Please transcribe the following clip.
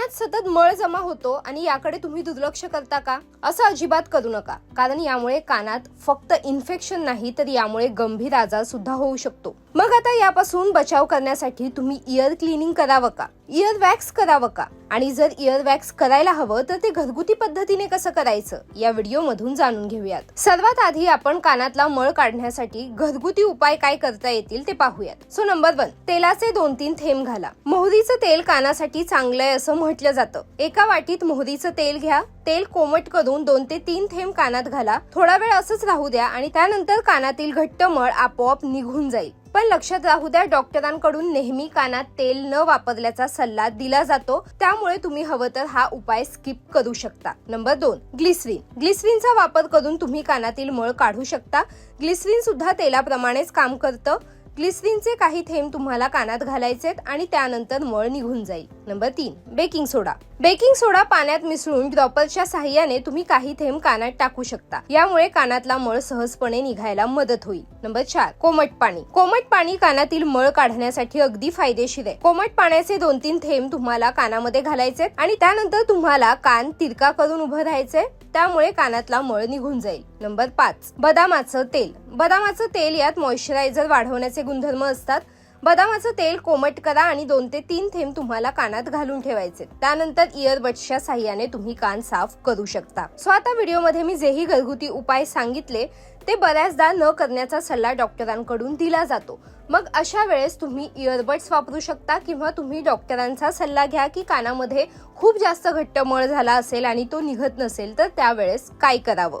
कानात सतत मळ जमा होतो आणि याकडे तुम्ही दुर्लक्ष करता का? असं अजिबात करू नका. कारण यामुळे कानात फक्त इन्फेक्शन नाही तर यामुळे गंभीर आजार सुद्धा होऊ शकतो. मग आता यापासून बचाव करण्यासाठी तुम्ही इयर क्लिनिंग करावं का? इयर वॅक्स करावं का? आणि जर इयर वॅक्स करायला हवं तर ते घरगुती पद्धतीने कसं करायचं? या व्हिडिओ मधून जाणून घेऊयात. सर्वात आधी आपण कानातला मळ काढण्यासाठी घरगुती उपाय काय करता येतील ते पाहूयात. सो नंबर वन तेलाचे दोन तीन थेंब घाला. मोहरीचं तेल कानासाठी चांगलं आहे असं म्हटलं जातं. एका वाटीत मोहरीचं तेल घ्या. तेल कोमट करून दोन ते तीन थेंब कानात घाला. थोडा वेळ असंच राहू द्या आणि त्यानंतर कानातील घट्ट मळ आपोआप निघून जाईल. पण लक्षात राहू द्या डॉक्टरांकडून नेहमी कानात तेल न वापरल्याचा सल्ला दिला जातो. त्यामुळे तुम्ही हवं तर हा उपाय स्किप करू शकता. नंबर दोन ग्लिसरीन. ग्लिसरीनचा वापर करून तुम्ही कानातील मळ काढू शकता. ग्लिसरीन सुद्धा तेलाप्रमाणेच काम करतं. ग्लिसरीनचे काही थेंब तुम्हाला कानात घालायचेत आणि त्यानंतर मळ निघून जाईल. नंबर तीन बेकिंग सोडा. बेकिंग सोडा पाण्यात मिसळून ड्रॉपरच्या साह्याने तुम्ही काही थेंब कानात टाकू शकता. यामुळे कानातला मळ सहजपणे निघायला मदत होईल. नंबर चार कोमट पाणी. कोमट पाणी कानातील मळ काढण्यासाठी अगदी फायदेशीर आहे. कोमट पाण्याचे दोन तीन थेंब तुम्हाला कानामध्ये घालायचे आणि त्यानंतर तुम्हाला कान तिरका करून उभं राहायचंय त्यामुळे कानातला मळ निघून जाईल. नंबर पाच बदामाचं तेल. बदामाचं तेल यात मॉइश्चरायझर वाढवण्याचे गुणधर्म असतात. बदामाचं तेल कोमट करा आणि दोन ते तीन थेंब तुम्हाला कानात घालून ठेवायचे. त्यानंतर इयरबड्सच्या साह्याने तुम्ही कान साफ करू शकता. सो आता व्हिडिओमध्ये मी जेही घरगुती उपाय सांगितले ते बऱ्याचदा न करण्याचा सल्ला डॉक्टरांकडून दिला जातो. मग अशा वेळेस तुम्ही इयरबड्स वापरू शकता किंवा तुम्ही डॉक्टरांचा सल्ला घ्या की कानामध्ये खूप जास्त घट्ट मळ झाला असेल आणि तो निघत नसेल तर त्यावेळेस काय करावं?